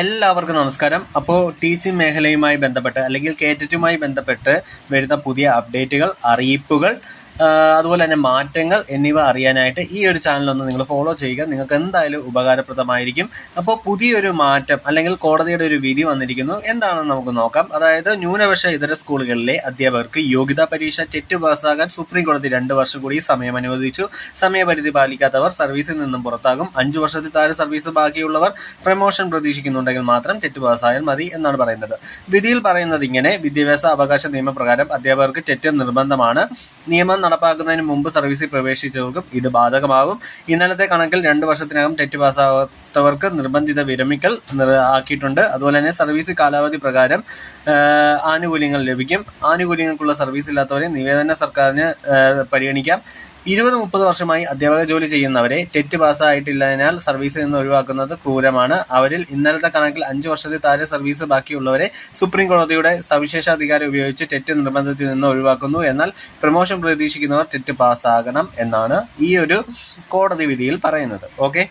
എല്ലാവർക്കും നമസ്കാരം. അപ്പോൾ ടീച്ചിങ് മേഖലയുമായി ബന്ധപ്പെട്ട് അല്ലെങ്കിൽ കേറ്ററ്റുമായി ബന്ധപ്പെട്ട് വരുന്ന പുതിയ അപ്ഡേറ്റുകൾ അറിയിപ്പുകൾ അതുപോലെ തന്നെ മാറ്റങ്ങൾ എന്നിവ അറിയാനായിട്ട് ഈ ഒരു ചാനൽ ഒന്ന് നിങ്ങൾ ഫോളോ ചെയ്യുക. നിങ്ങൾക്ക് എന്തായാലും ഉപകാരപ്രദമായിരിക്കും. അപ്പോൾ പുതിയൊരു മാറ്റം അല്ലെങ്കിൽ കോടതിയുടെ ഒരു വിധി വന്നിരിക്കുന്നു. എന്താണെന്ന് നമുക്ക് നോക്കാം. അതായത് ന്യൂനപക്ഷ ഇതര സ്കൂളുകളിലെ അധ്യാപകർക്ക് യോഗ്യതാ പരീക്ഷ ടെറ്റ് പാസ്സാകാൻ സുപ്രീം കോടതി രണ്ട് വർഷം കൂടി സമയം അനുവദിച്ചു. സമയപരിധി പാലിക്കാത്തവർ സർവീസിൽ നിന്നും പുറത്താകും. അഞ്ചു വർഷത്തിൽ താഴെ സർവീസ് ബാക്കിയുള്ളവർ പ്രമോഷൻ പ്രതീക്ഷിക്കുന്നുണ്ടെങ്കിൽ മാത്രം ടെറ്റ് പാസ്സായാൽ മതി എന്നാണ് പറയുന്നത്. വിധിയിൽ പറയുന്നത് ഇങ്ങനെ വിദ്യാഭ്യാസ അവകാശ നിയമപ്രകാരം അധ്യാപകർക്ക് ടെറ്റ് നിർബന്ധമാണ്. നിയമം നടപ്പാക്കുന്നതിന് മുമ്പ് സർവീസിൽ പ്രവേശിച്ചവർക്കും ഇത് ബാധകമാകും. ഇന്നലത്തെ കണക്കിൽ രണ്ട് വർഷത്തിനകം തെറ്റ് പാസ്സാവാത്തവർക്ക് നിർബന്ധിത വിരമിക്കൽ ആക്കിയിട്ടുണ്ട്. അതുപോലെ തന്നെ സർവീസ് കാലാവധി പ്രകാരം ആനുകൂല്യങ്ങൾ ലഭിക്കും. ആനുകൂല്യങ്ങൾക്കുള്ള സർവീസ് ഇല്ലാത്തവരെ നിവേദന സർക്കാരിന് പരിഗണിക്കാം. ഇരുപത് മുപ്പത് വർഷമായി അധ്യാപക ജോലി ചെയ്യുന്നവരെ ടെറ്റ് പാസ്സായിട്ടില്ലതിനാൽ സർവീസിൽ നിന്ന് ഒഴിവാക്കുന്നത് ക്രൂരമാണ്. അവരിൽ ഇന്നലത്തെ കണക്കിൽ അഞ്ചു വർഷത്തിൽ താഴെ സർവീസ് ബാക്കിയുള്ളവരെ സുപ്രീം കോടതിയുടെ സവിശേഷാധികാരം ഉപയോഗിച്ച് ടെറ്റ് നിർബന്ധത്തിൽ നിന്ന് ഒഴിവാക്കുന്നു. എന്നാൽ പ്രമോഷൻ പ്രതീക്ഷിക്കുന്നവർ ടെറ്റ് പാസ്സാകണം എന്നാണ് ഈ ഒരു കോടതി വിധിയിൽ പറയുന്നത്. ഓക്കെ?